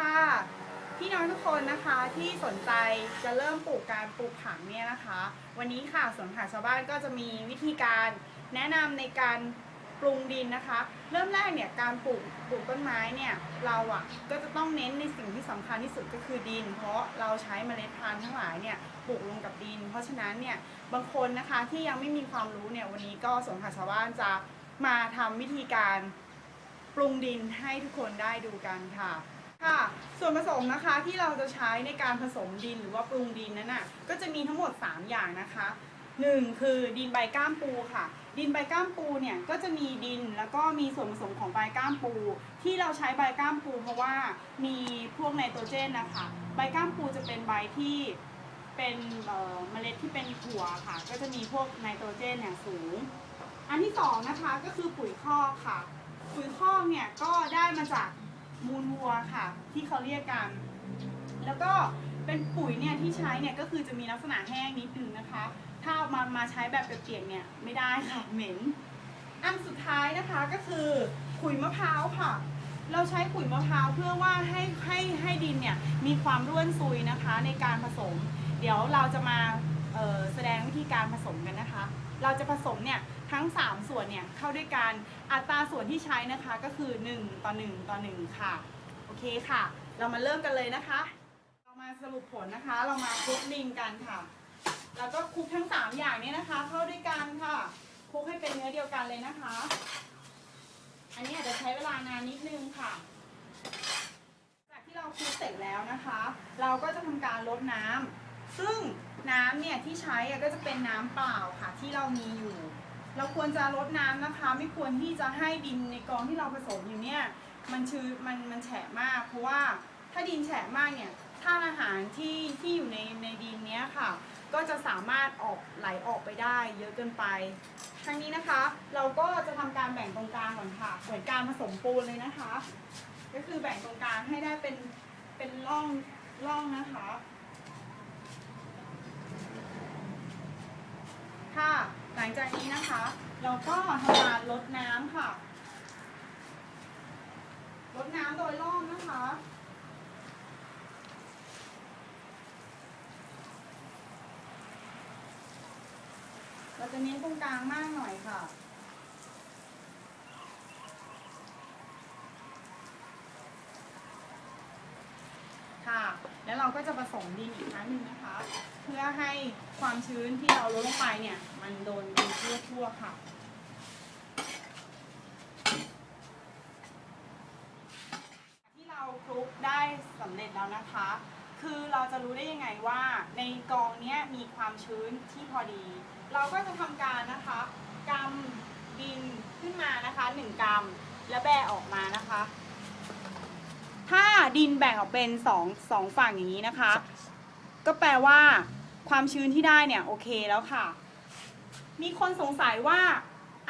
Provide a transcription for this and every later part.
ค่ะ พี่น้องทุกคนนะคะที่สนใจจะเริ่มปลูกการปลูกผักเนี่ยนะคะ วันนี้ค่ะสวนผักชาวบ้านก็จะมีวิธีการแนะนำในการปรุงดินนะคะ เริ่มแรกเนี่ยการปลูกปลูกต้นไม้เนี่ยเราอะ่ะก็จะต้องเน้นในสิ่งที่สำคัญที่สุดก็คือดิน เพราะเราใช้เมล็ดพันธุ์ทั้งหลายเนี่ยปลูกลงกับดิน เพราะฉะนั้นเนี่ยบางคนนะคะที่ยังไม่มีความรู้เนี่ยวันนี้ก็สวนผักชาวบ้านจะมาทำวิธีการปรุงดินให้ทุกคนได้ดูกันค่ะ ค่ะ ส่วนผสมนะคะที่เราจะใช้ในการผสมดินหรือว่าปรุงดินนั้นน่ะก็จะมีทั้งหมด 3 อย่างนะคะหนึ่งคือดินใบก้ามปูค่ะ ดินใบก้ามปูเนี่ยก็จะมีดินแล้วก็มีส่วนผสมของใบก้ามปู ที่เราใช้ใบก้ามปู เพราะว่ามีพวกไนโตรเจนนะคะใบก้ามปูจะเป็นใบที่เป็นเมล็ดที่เป็นถั่วค่ะ ก็จะมีพวกไนโตรเจนเนี่ยสูง อันที่สองนะคะก็คือปุ๋ยคอกค่ะ ปุ๋ยคอกเนี่ยก็ได้มาจาก มูลวัวค่ะ ที่เขาเรียกกัน แล้วก็เป็นปุ๋ยเนี่ยที่ใช้เนี่ยก็คือจะมีลักษณะแห้งนิดนึงนะคะ ถ้าเอามามาใช้แบบเปียกๆเนี่ยไม่ได้ค่ะเหม็น อันสุดท้ายนะคะก็คือขุยมะพร้าวค่ะ เราใช้ขุยมะพร้าวเพื่อว่าให้ให้ให้ดินเนี่ยมีความร่วนซุยนะคะในการผสม เดี๋ยวเราจะมาแสดงวิธีการผสมกันนะคะ เราจะผสมเนี่ยทั้ง 3 ส่วนเนี่ยเข้าด้วยกันอัตราส่วนที่ใช้นะคะก็คือ 1 ต่อ 1 ต่อ 1 ค่ะ โอเคค่ะ เรามาเริ่มกันเลยนะคะ เรามาสรุปผลนะคะ เรามาคลุกดินกันค่ะ แล้วก็คลุกทั้ง 3 อย่างเนี้นะคะ เข้าด้วยกันค่ะคลุกให้เป็นเนื้อเดียวกันเลยนะคะ อันนี้อาจจะใช้เวลานานนิดนึงค่ะจากที่เราคลุกเสร็จแล้วนะคะ เราก็จะทำการลดน้ำซึ่ง น้ำเนี่ยที่ใช้ก็จะเป็นน้ำเปล่าค่ะที่เรามีอยู่ เราควรจะลดน้ำนะคะ ไม่ควรที่จะให้ดินในกองที่เราผสมอยู่เนี่ยมันชื้นมันมันแฉะมาก เพราะว่าถ้าดินแฉะมากเนี่ยธาตุอาหารที่ที่อยู่ในในดินเนี้ยค่ะ ก็จะสามารถออกไหลออกไปได้เยอะเกินไปทั้งนี้นะคะ เราก็จะทำการแบ่งตรงกลางก่อนค่ะเหมือนการผสมปูนเลยนะคะ ก็คือแบ่งตรงกลางให้ได้เป็นเป็นร่องร่องนะคะ ค่ะ หลังจากนี้นะคะ เราก็ทำการลดน้ำค่ะ ลดน้ำโดยรอบนะคะเราจะเน้นตรงกลางมากหน่อยค่ะค่ะ แล้วเราก็จะผสมดินอีกครั้งหนึ่งนะคะ เพื่อให้ความชื้นที่เราลดลงไปเนี่ย มันโดนดินทั่วๆค่ะที่เราคลุกได้สำเร็จแล้วนะคะ คือเราจะรู้ได้ยังไงว่าในกองนี้มีความชื้นที่พอดี เราก็จะทำการนะคะกำดินขึ้นมานะคะหนึ่งกำแล้วแบะออกมานะคะ ถ้าดินแบ่งออกเป็นสองสองฝั่งอย่างนี้นะคะ ก็แปลว่า ความชื้นที่ได้เนี่ยโอเคแล้วค่ะ มีคนสงสัยว่า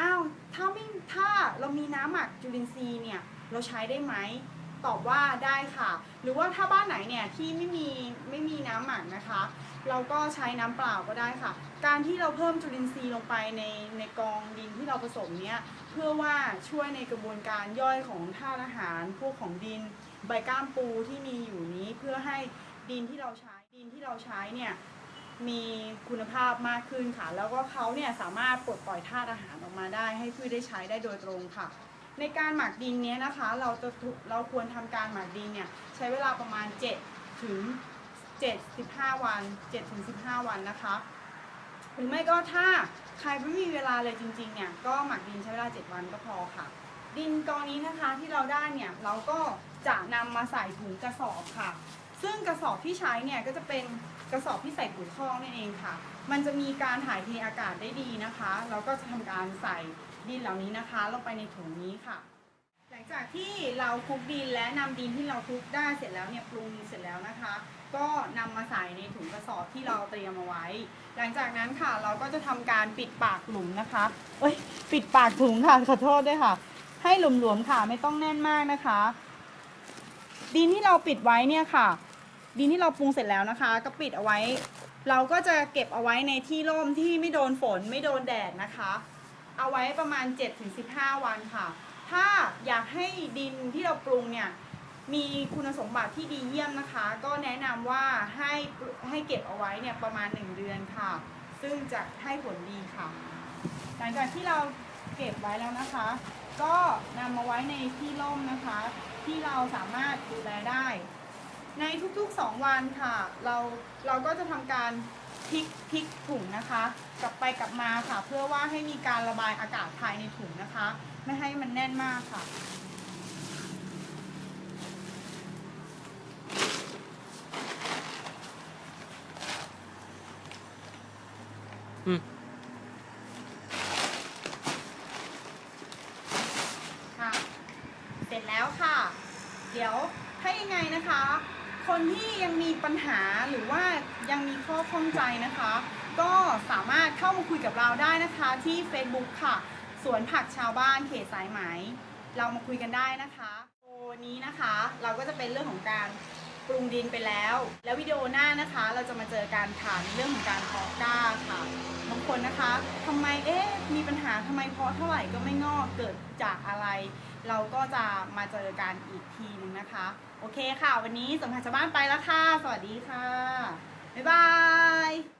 อ้าวถ้าไม่ถ้าเรามีน้ำหมักจุลินทรีย์เนี่ยเราใช้ได้ไหมตอบว่าได้ค่ะ หรือว่าถ้าบ้านไหนเนี่ยที่ไม่มีไม่มีน้ำหมักนะคะ เราก็ใช้น้ำเปล่าก็ได้ค่ะ การที่เราเพิ่มจุลินทรีย์ลงไปในในกองดินที่เราผสมเนี้ยเพื่อว่าช่วยในกระบวนการย่อยของธาตุอาหารพวกของดิน ใบก้ามปูที่มีอยู่นี้เพื่อให้ดินที่เราใช้ดินที่เราใช้เนี่ยมีคุณภาพมากขึ้นค่ะ แล้วก็เขาเนี่ยสามารถปลดปล่อยธาตุอาหารออกมาได้ ให้พืชได้ใช้ได้โดยตรงค่ะ ในการหมักดินเนี้ยนะคะเราจะเราควรทำการหมักดินเนี่ยใช้เวลาประมาณ 7 ถึง7-15วัน 7 ถึง 15 วันนะคะหรือไม่ก็ถ้าใครไม่มีเวลาเลยจริงๆเนี่ยก็หมักดินใช้เวลา 7 วันก็พอค่ะ ดินกองนี้นะคะที่เราได้เนี่ยเราก็จะนำมาใส่ถุงกระสอบค่ะ ซึ่งกระสอบที่ใช้เนี่ยก็จะเป็นกระสอบที่ใส่ปุ๋ยคอกนั่นเองค่ะ มันจะมีการถ่ายเทอากาศได้ดีนะคะ เราก็จะทำการใส่ดินเหล่านี้นะคะลงไปในถุงนี้ค่ะ หลังจากที่เราคลุกดินและนำดินที่เราคลุกได้เสร็จแล้วเนี่ยปรุงเสร็จแล้วนะคะ ก็นำมาใส่ในถุงกระสอบที่เราเตรียมเอาไว้ หลังจากนั้นค่ะเราก็จะทำการปิดปากหลุมนะคะ เอ้ย ปิดปากถุงค่ะขอโทษด้วยค่ะ ให้หลวมๆค่ะไม่ต้องแน่นมากนะคะ ดินที่เราปิดไว้เนี่ยค่ะ ดินที่เราปรุงเสร็จแล้วนะคะ ก็ปิดเอาไว้ เราก็จะเก็บเอาไว้ในที่ร่มที่ไม่โดนฝนไม่โดนแดดนะคะ เอาไว้ประมาณ 7-15 วันค่ะ ถ้าอยากให้ดินที่เราปรุงเนี่ยมีคุณสมบัติที่ดีเยี่ยมนะคะ ก็แนะนำว่าให้ให้เก็บเอาไว้เนี่ยประมาณ 1 เดือนค่ะ ซึ่งจะให้ผลดีค่ะ หลังจากที่เรา เก็บไว้แล้วนะคะ ก็นำมาไว้ในที่ร่มนะคะ ที่เราสามารถดูแลได้ ในทุกๆ 2 วันค่ะ เราเราก็จะทำการพลิกพลิกถุงนะคะ กลับไปกลับมาค่ะ เพื่อว่าให้มีการระบายอากาศภายในถุงนะคะ ไม่ให้มันแน่นมากค่ะอืม ค่ะ เสร็จ แล้วค่ะ เดี๋ยวถ้ายังไงนะคะ คนที่ยังมีปัญหาหรือว่ายังมีข้อข้องใจนะคะ ก็สามารถเข้ามาคุยกับเราได้นะคะที่ Facebook ค่ะ สวนผักชาวบ้านเขตสายไหม เรามาคุยกันได้นะคะโวันนี้นะคะ เราก็จะเป็นเรื่องของการปรุงดินไปแล้ว แล้ววิดีโอหน้านะคะ เราจะมาเจอการถามเรื่องของการเพาะกล้าค่ะบางคนนะคะทำไมเอ๊ะมีปัญหาทำไมเพาะเท่าไหร่ก็ไม่งอกเกิดจากอะไร เราก็จะมาเจอกันอีกทีนึงนะคะ โอเคค่ะ วันนี้สมภารชาวบ้านไปแล้วค่ะ สวัสดีค่ะ บ๊ายบาย